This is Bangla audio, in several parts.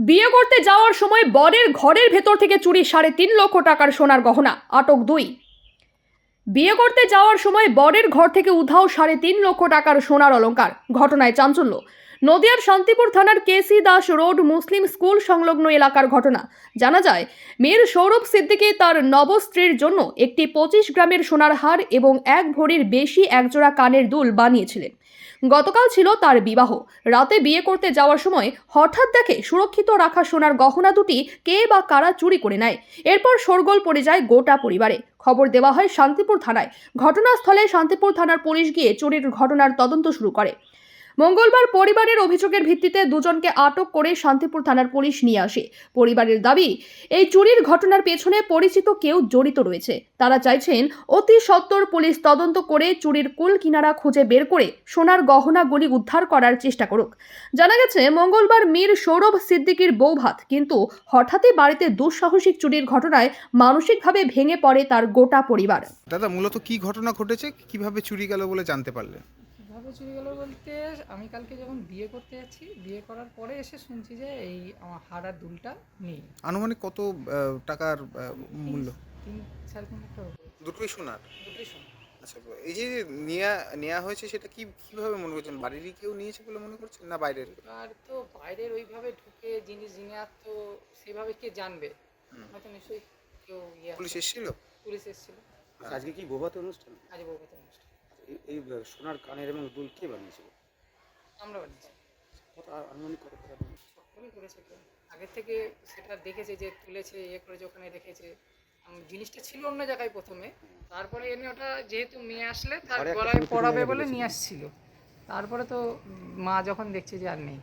বিয়ে করতে যাওয়ার সময় বরের ঘরের ভেতর থেকে চুরি সাড়ে তিন লক্ষ টাকার সোনার গহনা। আটক দুই। বিয়ে করতে যাওয়ার সময় বরের ঘর থেকে উধাও সাড়ে তিন লক্ষ টাকার সোনার অলংকার ঘটনায় চাঞ্চল্য। নদিয়ার শান্তিপুর থানার KC Das road Muslim school সংলগ্ন এলাকার ঘটনা। জানা যায়, মেয়ের সৌরভ সিদ্দিকী তার নব স্ত্রীর জন্য একটি পঁচিশ গ্রামের সোনার হার এবং এক ভরির বেশি একজোড়া কানের দুল বানিয়েছিলেন। গতকাল ছিল তার বিবাহ। রাতে বিয়ে করতে যাওয়ার সময় হঠাৎ দেখে সুরক্ষিত রাখা সোনার গহনা দুটি কে বা কারা চুরি করে নেয়। এরপর শোরগোল পড়ে যায় গোটা পরিবারে। খবর দেওয়া হয় শান্তিপুর থানায়। ঘটনাস্থলে শান্তিপুর থানার পুলিশ গিয়ে চুরির ঘটনার তদন্ত শুরু করে। মঙ্গলবার পরিবারের অভিযোগের ভিত্তিতে দুজনকে আটক করে শান্তিপুর থানার পুলিশ নিয়ে আসে। পরিবারের দাবি, এই চুরির ঘটনার পেছনে পরিচিত কেউ জড়িত রয়েছে। তারা চাইছেন অতি সত্বর পুলিশ তদন্ত করে চুরির কুল কিনারা খুঁজে বের করে সোনার গহনাগুলি উদ্ধার করার চেষ্টা করুক। জানা গেছে, মঙ্গলবার মীর সৌরভ সিদ্দিকীর বৌভাত কিন্তু হঠাৎই বাড়িতে দুঃসাহসিক চুরির ঘটনায় মানসিকভাবে ভেঙে পড়ে তার গোটা পরিবার। দাদা, মূলত কি ঘটনা ঘটেছে? কীভাবে চুরি গেল বলে জানতে পারলেন? কীভাবে চুরি গেল বলতে আমি কালকে যখন বিয়ে করতে যাচ্ছি বিয়ে করার পরে এসে শুনছি যে এই আমার হাড়ার দুলটা নেই। আনুমানিক কত টাকার মূল্য? তিন সাড়ে তিন লক্ষ টাকা দুটোই সোনার? দুটোই শোনো আচ্ছা এই যে নেওয়া নেওয়া হয়েছে সেটা কি কীভাবে মনে করছেন? বাড়িরই কেউ নিয়েছে বলে মনে করছেন না বাইরের? আর তো বাইরের ওইভাবে ঢুকে জিনিস জিনে আর তো সেভাবে কে জানবে? হয়তো নিশ্চয়ই কেউ ইয়ে পুলিশ এসেছিল? পুলিশ এসেছিল। আচ্ছা, আজকে কি বৌভাত অনুষ্ঠান? আজ বৌভাতের অনুষ্ঠান। এই- সোনার কানের এবং দুল কে বানিয়েছিল? আমরা বানিয়েছি। কত আনুমানিক কত টাকা সকলেই করেছে কেউ থেকে সেটা দেখেছে যে তুলেছে ইয়ে করেছে ওখানে রেখেছে। জিনিসটা ছিল অন্য জায়গায় প্রথমে। তারপরে এনে ওটা যেহেতু নিয়ে আসলে তার গলায় পড়াবে বলে নিয়ে আসছিল। তারপরে তো মা যখন দেখছে যে আর নেই।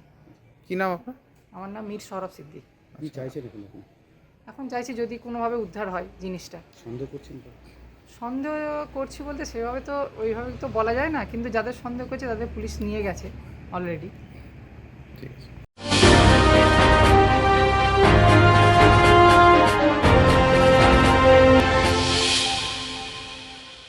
কি নাম আপনার? আমার নাম মীর সৌরভ সিদ্দিক। কি এখন? এখন চাইছি যদি কোনোভাবে উদ্ধার হয় জিনিসটা। সন্দেহ করছেন তো? সন্দেহ করছি বলতে সেভাবে তো, ওইভাবে তো বলা যায় না, কিন্তু যাদের সন্দেহ করছে তাদের পুলিশ নিয়ে গেছে অলরেডি ঠিক আছে।